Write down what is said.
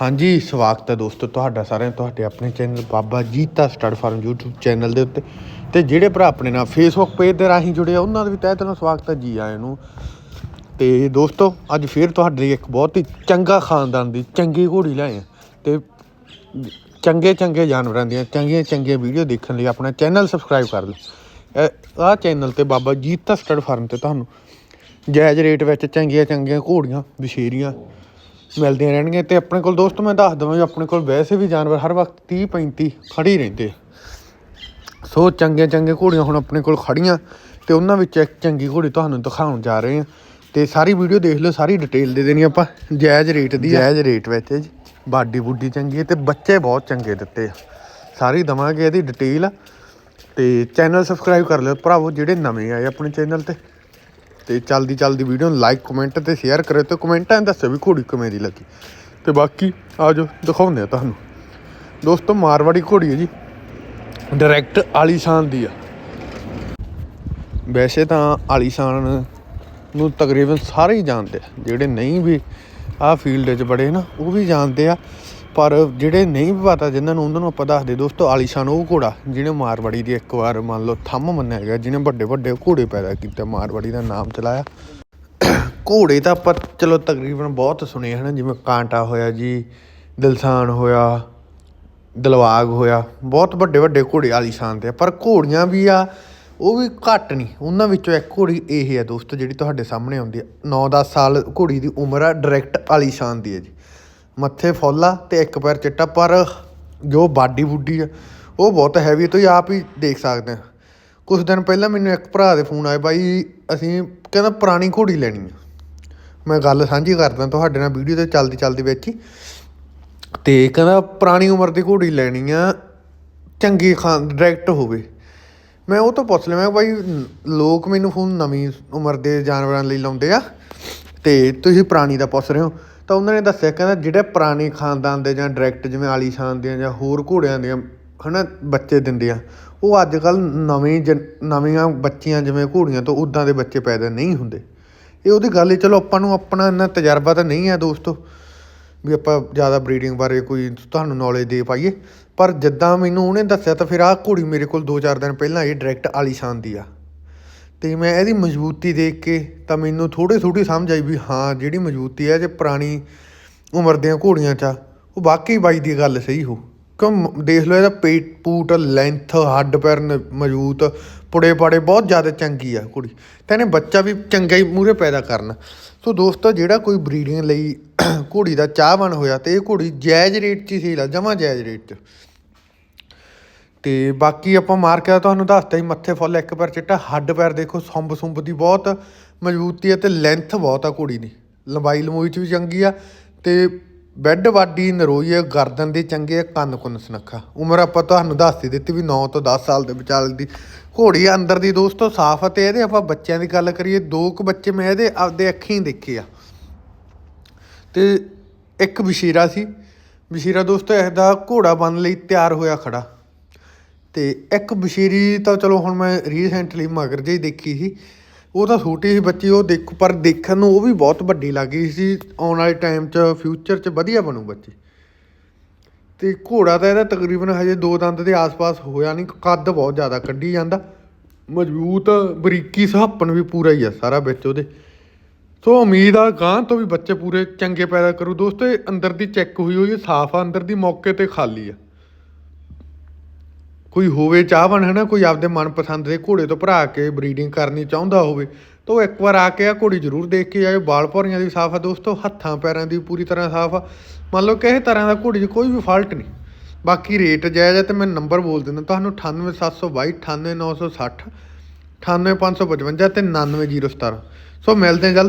ਹਾਂਜੀ, ਸਵਾਗਤ ਹੈ ਦੋਸਤੋ ਤੁਹਾਡਾ ਸਾਰਿਆਂ ਤੁਹਾਡੇ ਆਪਣੇ channel Baba Jeeta stud farm YouTube channel ਦੇ ਉੱਤੇ। ਤੇ ਜਿਹੜੇ ਭਰਾ ਆਪਣੇ ਨਾਲ Facebook ਪੇਜ ਦੇ ਰਾਹੀਂ ਜੁੜੇ ਆ, ਉਹਨਾਂ ਦਾ ਵੀ ਤਹਿ ਦਿਲੋਂ ਸਵਾਗਤ ਹੈ ਜੀ ਆਇਆਂ ਨੂੰ। ਤੇ ਦੋਸਤੋ, ਅੱਜ ਫੇਰ ਤੁਹਾਡੇ ਲਈ ਇੱਕ ਬਹੁਤ ਹੀ ਚੰਗਾ ਖਾਨਦਾਨ ਦੀ ਚੰਗੀ ਘੋੜੀ ਲਿਆਏ ਆ ਤੇ ਚੰਗੇ ਚੰਗੇ ਜਾਨਵਰਾਂ ਦੀਆਂ ਚੰਗੀਆਂ ਚੰਗੀਆਂ ਵੀਡੀਓ ਦੇਖਣ ਲਈ ਆਪਣਾ ਚੈਨਲ ਸਬਸਕ੍ਰਾਈਬ ਕਰ ਲਓ ਆਹ ਚੈਨਲ ਤੇ ਬਾਬਾ ਜੀਤਾ ਸਟੱਡ ਫਾਰਮ ਤੇ ਤੁਹਾਨੂੰ ਜਾਇਜ਼ ਰੇਟ ਵਿੱਚ ਚੰਗੀਆਂ ਚੰਗੀਆਂ ਘੋੜੀਆਂ, ਵਿਸ਼ੇਰੀਆਂ ਮਿਲਦੀਆਂ ਰਹਿਣਗੀਆਂ ਤੇ ਆਪਣੇ ਕੋਲ ਦੋਸਤੋ ਮੈਂ ਦੱਸ ਦਵਾਂ ਵੀ ਆਪਣੇ ਕੋਲ ਵੈਸੇ ਵੀ ਜਾਨਵਰ ਹਰ ਵਕਤ 30 35 ਖੜੀ ਰਹਿੰਦੇ ਸੋ ਚੰਗੀਆਂ ਚੰਗੀਆਂ ਘੋੜੀਆਂ ਹੁਣ ਆਪਣੇ ਕੋਲ ਖੜੀਆਂ ਤੇ ਉਹਨਾਂ ਵਿੱਚ ਇੱਕ ਚੰਗੀ ਘੋੜੀ ਤੁਹਾਨੂੰ ਦਿਖਾਉਣ ਜਾ ਰਹੇ ਹਾਂ। ਤੇ ਸਾਰੀ ਵੀਡੀਓ ਦੇਖ ਲਓ ਸਾਰੀ ਡਿਟੇਲ ਦੇ ਦੇਣੀ ਆਪਾਂ ਜਾਇਜ਼ ਰੇਟ ਦੀ ਜਾਇਜ਼ ਰੇਟ ਵਿੱਚ ਜੀ। ਬਾਡੀ ਬੁੱਡੀ ਚੰਗੀ ਹੈ ਤੇ ਬੱਚੇ ਬਹੁਤ ਚੰਗੇ ਦਿੱਤੇ ਆ। ਸਾਰੀ ਦਵਾਂਗੇ ਇਹਦੀ ਡਿਟੇਲ ਤੇ ਚੈਨਲ ਸਬਸਕ੍ਰਾਈਬ ਕਰ ਲਿਓ ਭਰਾਵੋ ਜਿਹੜੇ ਨਵੇਂ ਆਏ ਆਪਣੇ ਚੈਨਲ ਤੇ। ਤੇ ਚਲਦੀ ਚਲਦੀ ਵੀਡੀਓ ਨੂੰ ਲਾਈਕ ਕਮੈਂਟ ਤੇ ਸ਼ੇਅਰ ਕਰਿਓ ਤੇ ਕਮੈਂਟਾਂ 'ਚ ਦੱਸਿਓ ਵੀ ਘੋੜੀ ਕਿਵੇਂ ਦੀ ਲੱਗੀ। ਤੇ ਬਾਕੀ ਆਜੋ ਦਿਖਾਉਂਦੇ ਆ ਤੁਹਾਨੂੰ। ਦੋਸਤੋ, ਮਾਰਵਾੜੀ ਘੋੜੀ ਹੈ ਜੀ। ਡਾਇਰੈਕਟ ਆਲੀਸ਼ਾਨ ਦੀ ਆ। ਵੈਸੇ ਤਾਂ ਆਲੀਸ਼ਾਨ ਨੂੰ ਤਕਰੀਬਨ ਸਾਰੇ ਹੀ ਜਾਣਦੇ ਆ। ਜਿਹੜੇ ਨਹੀਂ ਵੀ ਆਹ ਫੀਲਡ 'ਚ ਬੜੇ ਨਾ, ਉਹ ਵੀ ਜਾਣਦੇ ਆ। ਪਰ ਜਿਹੜੇ ਨਹੀਂ ਪਤਾ ਜਿਨ੍ਹਾਂ ਨੂੰ, ਉਹਨਾਂ ਨੂੰ ਆਪਾਂ ਦੱਸਦੇ ਦੋਸਤੋ, ਆਲੀਸ਼ਾਨ ਉਹ ਘੋੜਾ, ਜਿਹਨੇ ਮਾਰਵਾੜੀ ਦੀ ਇੱਕ ਵਾਰ ਮੰਨ ਲਓ ਥੰਮ ਮੰਨਿਆ ਗਿਆ, ਜਿਹਨੇ ਵੱਡੇ ਵੱਡੇ ਘੋੜੇ ਪੈਦਾ ਕੀਤੇ, ਮਾਰਵਾੜੀ ਦਾ ਨਾਮ ਚਲਾਇਆ। ਘੋੜੇ ਤਾਂ ਆਪਾਂ ਚਲੋ ਤਕਰੀਬਨ ਬਹੁਤ ਸੁਣੇ ਹਨ, ਜਿਵੇਂ ਕਾਂਟਾ ਹੋਇਆ ਜੀ, ਦਿਲਸਾਨ ਹੋਇਆ, ਦਿਲਵਾਗ ਹੋਇਆ, ਬਹੁਤ ਵੱਡੇ ਵੱਡੇ ਘੋੜੇ ਆਲੀਸ਼ਾਨ ਦੇ ਆ, ਪਰ ਘੋੜੀਆਂ ਵੀ ਆ, ਉਹ ਵੀ ਘੱਟ ਨਹੀਂ। ਉਹਨਾਂ ਵਿੱਚੋਂ ਇੱਕ ਘੋੜੀ ਇਹ ਹੈ ਦੋਸਤੋ, ਜਿਹੜੀ ਤੁਹਾਡੇ ਸਾਹਮਣੇ ਆਉਂਦੀ ਹੈ। 9-10 ਸਾਲ ਘੋੜੀ ਦੀ ਉਮਰ ਆ ਡਾਇਰੈਕਟ ਆਲੀਸ਼ਾਨ ਦੀ ਹੈ ਜੀ। ਮੱਥੇ ਫੁੱਲ ਆ ਤੇ ਇੱਕ ਪੈਰ ਚਿੱਟਾ, ਪਰ ਜੋ ਬਾਡੀ ਬੁੱਡੀ ਆ, ਉਹ ਬਹੁਤ ਹੈਵੀ ਤੁਸੀਂ ਆਪ ਹੀ ਦੇਖ ਸਕਦੇ ਆ। ਕੁਝ ਦਿਨ ਪਹਿਲਾਂ ਮੈਨੂੰ ਇੱਕ ਭਰਾ ਦੇ ਫੋਨ ਆਏ, ਬਾਈ, ਅਸੀਂ ਕਹਿੰਦਾ ਪੁਰਾਣੀ ਘੋੜੀ ਲੈਣੀ ਆ। ਮੈਂ ਗੱਲ ਸਾਂਝੀ ਕਰਦਾ ਤੁਹਾਡੇ ਨਾਲ ਵੀਡੀਓ ਤੇ ਚੱਲਦੀ ਚੱਲਦੀ ਵਿੱਚ ਹੀ ਤੇ ਕਹਿੰਦਾ ਪੁਰਾਣੀ ਉਮਰ ਦੀ ਘੋੜੀ ਲੈਣੀ ਆ, ਚੰਗੀ ਖਾਨ ਡਾਇਰੈਕਟ ਹੋਵੇ। ਮੈਂ ਉਹ ਤੋਂ ਪੁੱਛ ਲਿਆ, ਮੈਂ ਬਾਈ, ਲੋਕ ਮੈਨੂੰ ਫੋਨ ਨਵੀਂ ਉਮਰ ਦੇ ਜਾਨਵਰਾਂ ਲਈ ਲਾਉਂਦੇ ਆ ਤੇ ਤੁਸੀਂ ਪੁਰਾਣੀ ਦਾ ਪੁੱਛ ਰਹੇ ਹੋ, ਤਾਂ ਉਹਨਾਂ ਨੇ ਦੱਸਿਆ, ਕਹਿੰਦਾ ਜਿਹੜੇ ਪੁਰਾਣੇ ਖਾਨਦਾਨ ਦੇ ਜਾਂ ਡਾਇਰੈਕਟ ਜਿਵੇਂ ਆਲੀਸ਼ਾਨ ਦੀਆਂ ਜਾਂ ਹੋਰ ਘੋੜਿਆਂ ਦੀਆਂ ਹੈ ਨਾ ਬੱਚੇ ਦਿੰਦੇ ਆ, ਉਹ ਅੱਜ ਕੱਲ੍ਹ ਨਵੇਂ ਜਨ- ਨਵੀਆਂ ਬੱਚੀਆਂ ਜਿਵੇਂ ਘੋੜੀਆਂ ਤੋਂ ਉੱਦਾਂ ਦੇ ਬੱਚੇ ਪੈਦਾ ਨਹੀਂ ਹੁੰਦੇ। ਇਹ ਉਹਦੀ ਗੱਲ ਹੈ ਚਲੋ ਆਪਾਂ ਨੂੰ ਆਪਣਾ ਇੰਨਾ ਤਜਰਬਾ ਤਾਂ ਨਹੀਂ ਹੈ ਦੋਸਤੋ, ਵੀ ਆਪਾਂ ਜ਼ਿਆਦਾ ਬਰੀਡਿੰਗ ਬਾਰੇ ਕੋਈ ਤੁਹਾਨੂੰ ਨੌਲੇਜ ਦੇ ਪਾਈਏ, ਪਰ ਜਿੱਦਾਂ ਮੈਨੂੰ ਉਹਨੇ ਦੱਸਿਆ ਤਾਂ ਫਿਰ ਆਹ ਘੋੜੀ ਮੇਰੇ ਕੋਲ 2-4 ਦਿਨ ਪਹਿਲਾਂ ਇਹ ਡਾਇਰੈਕਟ ਆਲੀਸ਼ਾਨ ਦੀ ਆ। ਤੇ ਮੈਂ ਇਹਦੀ ਮਜ਼ਬੂਤੀ ਦੇਖ ਕੇ ਤਾਂ ਮੈਨੂੰ ਥੋੜ੍ਹੀ ਥੋੜ੍ਹੀ ਸਮਝ ਆਈ ਵੀ ਹਾਂ, ਜਿਹੜੀ ਮਜ਼ਬੂਤੀ ਹੈ ਜੇ ਪੁਰਾਣੀ ਉਮਰ ਦੀਆਂ ਘੋੜੀਆਂ 'ਚ ਆ, ਉਹ ਵਾਕਈ ਬਾਈ ਦੀ ਗੱਲ ਸਹੀ ਹੋ। ਕਿਉਂ ਮ- ਦੇਖ ਲਓ ਇਹਦਾ ਪੇਟ, ਪੂਟ ਲੈਂਥ ਹੱਡ ਪੈਰ ਮਜ਼ਬੂਤ, ਪੁੜੇ ਪਾੜੇ ਬਹੁਤ ਜ਼ਿਆਦਾ ਚੰਗੀ ਆ ਘੋੜੀ ਤਾਂ ਇਹਨੇ ਬੱਚਾ ਵੀ ਚੰਗਾ ਹੀ ਮੂਰੇ ਪੈਦਾ ਕਰਨਾ। ਸੋ ਦੋਸਤੋ, ਜਿਹੜਾ ਕੋਈ ਬਰੀਡਿੰਗ ਲਈ ਘੋੜੀ ਦਾ ਚਾਹਵਾਨ ਹੋਇਆ ਤੇ ਇਹ ਘੋੜੀ ਜਾਇਜ਼ ਰੇਟ 'ਚ ਹੀ ਸੇਲ ਆ ਜਮਾ ਜਾਇਜ਼ ਰੇਟ 'ਚ। ਤੇ ਬਾਕੀ ਆਪਾਂ ਮਾਰ ਕੇ ਤੁਹਾਨੂੰ ਦੱਸਤਾ ਹੀ ਮੱਥੇ ਫੁੱਲ, ਇੱਕ ਪੈਰ ਚਿੱਟਾ, ਹੱਡ ਪੈਰ ਦੇਖੋ ਸੁੰਬ ਸੁੰਬ ਦੀ ਬਹੁਤ ਮਜ਼ਬੂਤੀ ਹੈ ਤੇ ਲੈਂਥ ਬਹੁਤ ਆ ਘੋੜੀ ਦੀ। ਲੰਬਾਈ ਲੰਮੂਈ ਚ ਵੀ ਚੰਗੀ ਆ ਤੇ ਬੈੱਡ ਵਾਡੀ ਨਰੋਈ ਹੈ, ਗਰਦਨ ਦੇ ਚੰਗੇ ਹੈ, ਕੰਨ ਕੁੰਨ ਸੁਨੱਖਾ। ਉਮਰ ਆਪਾਂ ਤੁਹਾਨੂੰ ਦੱਸ ਹੀ ਦਿੱਤੀ ਵੀ 9 ਤੋਂ 10 ਸਾਲ ਦੇ ਵਿਚਾਲੇ ਦੀ। ਘੋੜੀ ਅੰਦਰ ਦੀ ਦੋਸਤੋ ਸਾਫ਼ ਆ ਤੇ ਇਹਦੇ ਆਪਾਂ ਬੱਚਿਆਂ ਦੀ ਗੱਲ ਕਰੀਏ, ਦੋ ਕੁ ਬੱਚੇ ਮੈਂ ਇਹਦੇ ਆਪਦੇ ਅੱਖੀਂ ਦੇਖੇ ਆ। ਤੇ ਇੱਕ ਵਸ਼ੀਰਾ ਸੀ। ਵਸ਼ੀਰਾ ਦੋਸਤੋ ਇਹਦਾ ਘੋੜਾ ਬਣ ਲਈ ਤਿਆਰ ਹੋਇਆ ਖੜਾ। ਤੇ ਇੱਕ ਬਸ਼ੀਰੀ ਤਾਂ ਚਲੋ ਹੁਣ ਮੈਂ ਰੀਸੈਂਟਲੀ ਮਗਰ ਜਿਹੀ ਦੇਖੀ ਸੀ, ਉਹ ਤਾਂ ਛੋਟੀ ਸੀ ਬੱਚੀ, ਉਹ ਦੇਖ, ਪਰ ਦੇਖਣ ਨੂੰ ਉਹ ਵੀ ਬਹੁਤ ਵੱਡੀ ਲੱਗ ਗਈ ਸੀ, ਆਉਣ ਵਾਲੇ ਟਾਈਮ 'ਚ ਫਿਊਚਰ 'ਚ ਵਧੀਆ ਬਣੂ ਬੱਚੀ। ਤੇ ਘੋੜਾ ਤਾਂ ਇਹਦਾ ਤਕਰੀਬਨ ਹਜੇ ਦੋ ਦੰਦ ਦੇ ਆਸ-ਪਾਸ ਹੋਇਆ ਨਹੀਂ ਕੱਦ ਬਹੁਤ ਜ਼ਿਆਦਾ ਕੱਢੀ ਜਾਂਦਾ, ਮਜ਼ਬੂਤ ਬਰੀਕੀ ਸਹਾਪਣ ਵੀ ਪੂਰਾ ਹੀ ਆ ਸਾਰਾ ਵਿੱਚ ਉਹਦੇ। ਸੋ ਉਮੀਦ ਆ ਗਾਂ ਤੋਂ ਵੀ ਬੱਚੇ ਪੂਰੇ ਚੰਗੇ ਪੈਦਾ ਕਰੂ, ਦੋਸਤੋ, ਇਹ ਅੰਦਰ ਦੀ ਚੈੱਕ ਹੋਈ ਹੋਈ ਸਾਫ਼ ਆ, ਅੰਦਰ ਦੀ ਮੌਕੇ ਤੇ ਖਾਲੀ ਆ। ਕੋਈ ਹੋਵੇ ਚਾਹਵਣ ਹੈ ਨਾ, ਕੋਈ ਆਪਦੇ ਮਨਪਸੰਦ ਦੇ ਘੋੜੇ ਤੋਂ ਭਰਾ ਕੇ ਬਰੀਡਿੰਗ ਕਰਨੀ ਚਾਹੁੰਦਾ ਹੋਵੇ, ਤਾਂ ਉਹ ਇੱਕ ਵਾਰ ਆ ਕੇ ਆ ਘੋੜੀ ਜ਼ਰੂਰ ਦੇਖ ਕੇ ਆਇਓ। ਬਾਲ ਭੌਰੀਆਂ ਦੀ ਸਾਫ਼ ਆ ਦੋਸਤੋ, ਹੱਥਾਂ ਪੈਰਾਂ ਦੀ ਪੂਰੀ ਤਰ੍ਹਾਂ ਸਾਫ਼ ਆ। ਮੰਨ ਲਓ ਕਿਸੇ ਤਰ੍ਹਾਂ ਦਾ ਘੋੜੀ 'ਚ ਕੋਈ ਵੀ ਫਾਲਟ ਨਹੀਂ। ਬਾਕੀ ਰੇਟ ਜਾਇਜ਼ ਹੈ ਤੇ ਮੈਂ ਨੰਬਰ ਬੋਲ ਦਿੰਦਾ, ਤੁਹਾਨੂੰ 98722 98960 98555 ਤੇ 99017 ਸੋ ਮਿਲਦੇ ਜਲਦ